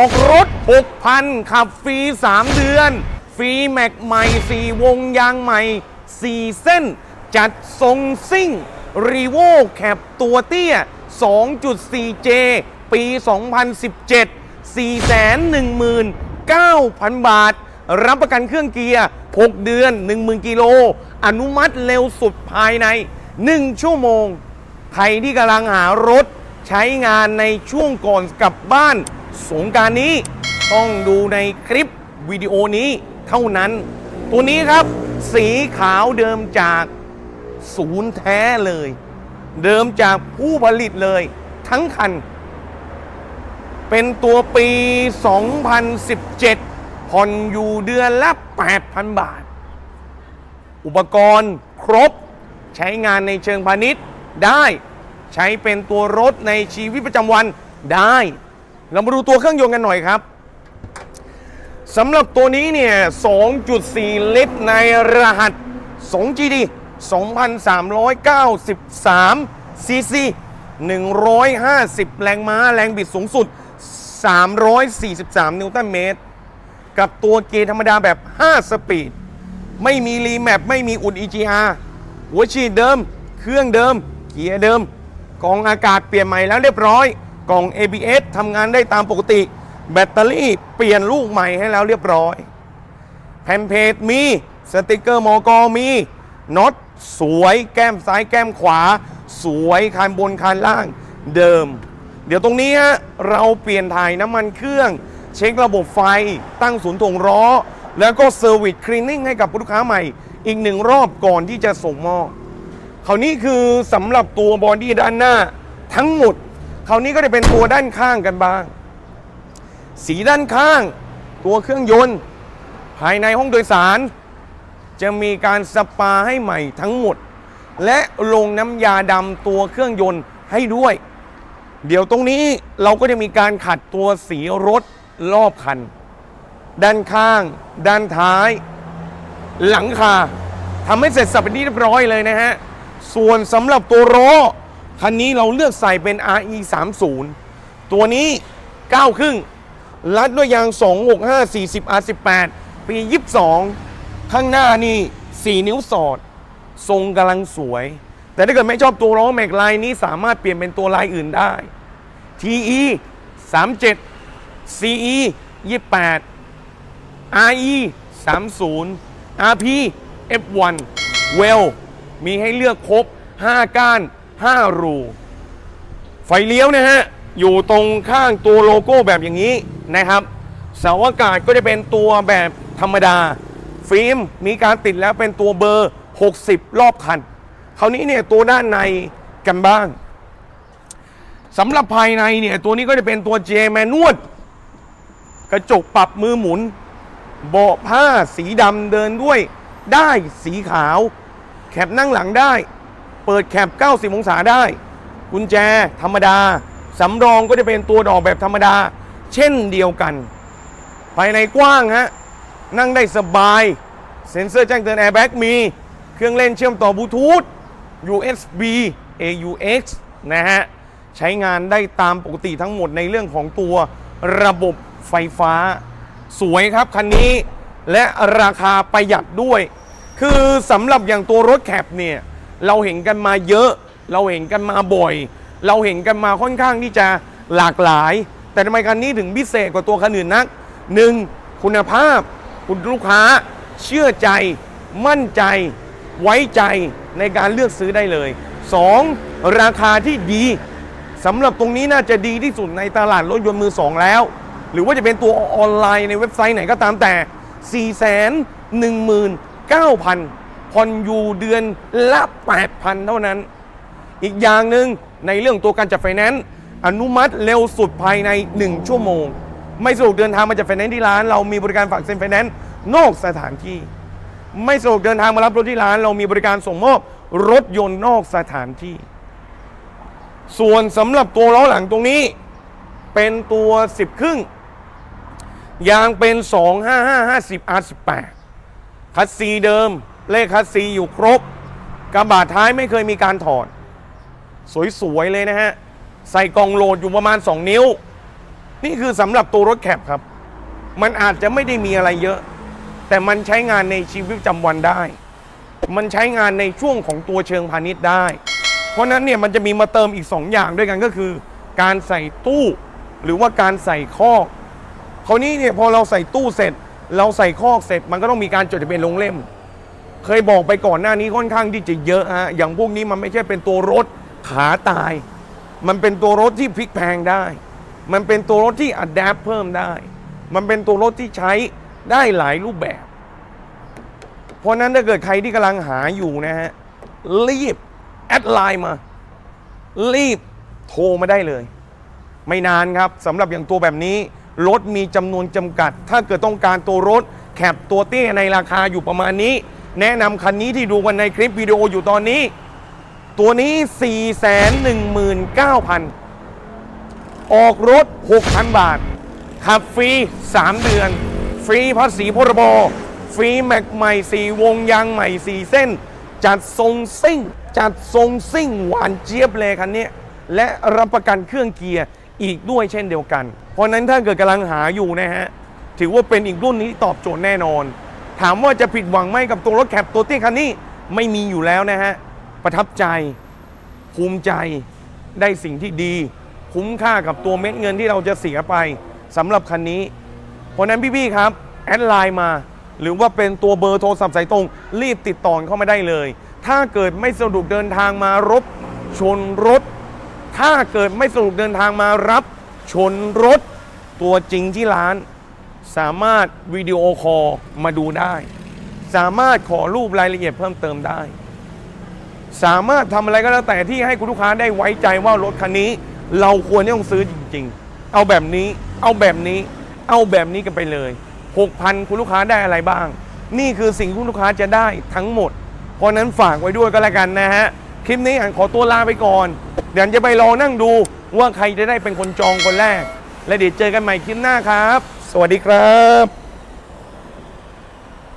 อกรถ 6,000 ขับฟรี 3 เดือน ฟรีแม็กใหม่ 4 วงยางใหม่ 4 เส้น จัดทรงซิ่งรีโวแคปตัวเตี้ย 2.4J ปี 2017 419,000 บาท รับประกันเครื่องเกียร์ 6 เดือน 10,000 กิโล อนุมัติเร็วสุดภายใน 1 ชั่วโมง ใครที่กำลังหารถใช้งานในช่วงก่อนกลับบ้าน สงการนี้ต้องดูในคลิปวิดีโอนี้เท่านั้น ตัวนี้ครับ สีขาวเดิมจากศูนย์แท้เลย เดิมจากผู้ผลิตเลย ทั้งคัน เป็นตัวปี 2017 ผ่อนอยู่เดือนละ 8,000 บาท อุปกรณ์ครบใช้งานในเชิงพาณิชย์ได้ใช้เป็นตัวรถในชีวิตประจำวันได้ เรามาดูตัวเครื่องยนต์กันหน่อยครับสำหรับตัวนี้เนี่ย 2.4 ลิตรในรหัส 2GD 2,393 ซีซี 150 แรงม้า แรงบิดสูงสุด 343 นิวตันเมตร กับตัวเกียร์ธรรมดาแบบ 5 สปีด ไม่มีรีแมปไม่มีอุด EGR หัวฉีดเดิม เครื่องเดิม เกียร์เดิม กองอากาศเปลี่ยนใหม่แล้วเรียบร้อย กล่อง ABS ทำงานได้ตามปกติ แบตเตอรี่เปลี่ยนลูกใหม่ให้แล้วเรียบร้อย แผ่นเพจมีสติกเกอร์มอกอมีน็อตสวยแก้มซ้ายแก้มขวา สวยคันบนคันล่างเดิม เดี๋ยวตรงนี้ฮะเราเปลี่ยนถ่ายน้ำมันเครื่อง เช็คระบบไฟตั้งศูนย์ถ่วงล้อ แล้วก็เซอร์วิสคลีนนิ่งให้กับลูกค้าใหม่ อีกหนึ่งรอบก่อนที่จะส่งมอบคราวนี้คือสำหรับตัวบอดี้ด้านหน้าทั้งหมด คราวนี้ก็จะเป็นตัวด้านข้างกันบ้าง สีด้านข้าง ตัวเครื่องยนต์ ภายในห้องโดยสาร จะมีการสปาให้ใหม่ทั้งหมด และลงน้ำยาดำตัวเครื่องยนต์ให้ด้วย เดี๋ยวตรงนี้เราก็จะมีการขัดตัวสีรถรอบคัน ด้านข้าง ด้านท้าย หลังคาทำให้เสร็จสับเป็นที่เรียบร้อยเลยนะฮะ ส่วนสำหรับตัวล้อ คันนี้เราเลือกใส่เป็น RE 3 0ตัวนี้ 9 ครึ่ง รัดด้วยยาง 265 40 R18 ปี 22 ข้างหน้านี่ 4 นิ้วสอด ทรงกำลังสวย แต่ถ้าเกิดไม่ชอบตัวล้อแม็กลายนี้สามารถเปลี่ยนเป็นตัวลายอื่นได้ TE 37 CE 28 RE 30 RP F1 Well มีให้เลือกครบ 5 ก้าน 5 รู ไฟเลี้ยวนะฮะ อยู่ตรงข้างตัวโลโก้แบบอย่างนี้นะครับ เสาอากาศก็จะเป็นตัวแบบธรรมดา ฟิล์มมีการติดแล้วเป็นตัวเบอร์ 60 รอบคัน คราวนี้เนี่ยตัวด้านในกันบ้างสำหรับภายในเนี่ยตัวนี้ก็จะเป็นตัวเจแมนวด กระจกปรับมือหมุน เบาะผ้าสีดำเดินด้วย ได้สีขาว แคปนั่งหลังได้ เปิดแคป 90 องศาได้ กุญแจธรรมดา สำรองก็จะเป็นตัวดอกแบบธรรมดา เช่นเดียวกัน ภายในกว้างฮะ นั่งได้สบาย เซ็นเซอร์แจ้งเตือนแอร์แบ็กมี เครื่องเล่นเชื่อมต่อบลูทูธ USB AUX นะฮะ ใช้งานได้ตามปกติทั้งหมดในเรื่องของตัวระบบไฟฟ้า สวยครับคันนี้และราคาประหยัดด้วย คือสำหรับอย่างตัวรถแคปเนี่ย เราเห็นกันมาเยอะ เราเห็นกันมาบ่อย เราเห็นกันมาค่อนข้างที่จะหลากหลาย แต่ทำไมคันนี้ถึงพิเศษกว่าตัวคันอื่นนักหนึ่งคุณภาพ คุณลูกค้า เชื่อใจ มั่นใจ ไว้ใจในการเลือกซื้อได้เลย 2. ราคาที่ดีสำหรับตรงนี้น่าจะดีที่สุดในตลาดรถยนต์มือสองแล้ว หรือว่าจะเป็นตัวออนไลน์ในเว็บไซต์ไหนก็ตามแต่ 4 1 9 0 0 0 ผ่อนอยู่เดือนละ 8,000 เท่านั้น อีกอย่างหนึ่งในเรื่องตัวการจัดไฟแนนซ์อนุมัติเร็วสุดภายใน 1 ชั่วโมง ไม่สะดวกเดินทางมาจัดไฟแนนซ์ที่ร้าน เรามีบริการฝากเซ็นไฟแนนซ์นอกสถานที่ ไม่สะดวกเดินทางมารับรถที่ร้าน เรามีบริการส่งมอบรถยนต์นอกสถานที่ ส่วนสำหรับตัวล้อหลังตรงนี้ เป็นตัว 10 ครึ่งยางเป็น 25550 R18 คัสซีเดิม เลขคัสซีอยู่ครบ กระบะท้ายไม่เคยมีการถอด สวยๆเลยนะฮะ ใส่กองโหลดอยู่ประมาณ 2 นิ้ว นี่คือสำหรับตัวรถแคปครับ มันอาจจะไม่ได้มีอะไรเยอะ แต่มันใช้งานในชีวิตประจำวันได้ มันใช้งานในช่วงของตัวเชิงพาณิชย์ได้ เพราะฉะนั้นเนี่ยมันจะมีมาเติมอีก 2 อย่างด้วยกันก็คือ การใส่ตู้ หรือว่าการใส่คอกคราวนี้เนี่ยพอเราใส่ตู้เสร็จ เราใส่คอกเสร็จ มันก็ต้องมีการจดทะเบียนลงเล่ม เคยบอกไปก่อนหน้านี้ค่อนข้างที่จะเยอะฮะอย่างพวกนี้มันไม่ใช่เป็นตัวรถขาตาย มันเป็นตัวรถที่พลิกแพงได้ มันเป็นตัวรถที่อัดแอปเพิ่มได้ มันเป็นตัวรถที่ใช้ได้หลายรูปแบบ เพราะนั้นถ้าเกิดใครที่กำลังหาอยู่นะฮะรีบแอดไลน์มา รีบโทรมาได้เลย ไม่นานครับสำหรับอย่างตัวแบบนี้ รถมีจำนวนจำกัด ถ้าเกิดต้องการตัวรถแคปตัวเตี้ยในราคาอยู่ประมาณนี้ แนะนำคันนี้ที่ดูกันในคลิปวิดีโออยู่ตอนนี้ ตัวนี้ 419,000 ออกรถ 6,000 บาท ขับฟรี 3 เดือน ฟรีภาษีพรบ ฟรีแม็กใหม่ 4 วงยางใหม่ 4 เส้น จัดทรงซิ่ง จัดทรงซิ่งหวานเจี๊ยบเลยคันนี้และรับประกันเครื่องเกียร์อีกด้วยเช่นเดียวกัน เพราะนั้นถ้าเกิดกำลังหาอยู่นะฮะ ถือว่าเป็นอีกรุ่นนี้ตอบโจทย์แน่นอน ถามว่าจะผิดหวังไหมกับตัวรถแคปตัวเตี้ยคันนี้ไม่มีอยู่แล้วนะฮะ ประทับใจภูมิใจได้สิ่งที่ดี คุ้มค่ากับตัวเม็ดเงินที่เราจะเสียไปสำหรับคันนี้ เพราะฉะนั้นพี่ๆครับ แอดไลน์มา หรือว่าเป็นตัวเบอร์โทรศัพท์สายตรง รีบติดต่อเข้ามาได้เลย ถ้าเกิดไม่สะดวกเดินทางมารบ ชนรถ ถ้าเกิดไม่สะดวกเดินทางมารับ ชนรถ ตัวจริงที่ร้าน สามารถวิดีโอคอลมาดูได้ สามารถขอรูปรายละเอียดเพิ่มเติมได้ สามารถทำอะไรก็แล้วแต่ที่ให้คุณลูกค้าได้ไว้ใจว่ารถคันนี้ เราควรที่ต้องซื้อจริง ๆ เอาแบบนี้ เอาแบบนี้ เอาแบบนี้กันไปเลย 6,000 คุณลูกค้าได้อะไรบ้าง นี่คือสิ่งที่คุณลูกค้าจะได้ทั้งหมด เพราะนั้นฝากไว้ด้วยก็แล้วกันนะฮะ คลิปนี้อ่านขอตัวลาไปก่อน เดี๋ยวจะไปรอนั่งดูว่าใครจะได้เป็นคนจองคนแรก และเดี๋ยวเจอกันใหม่คลิปหน้าครับ สวัสดีครับ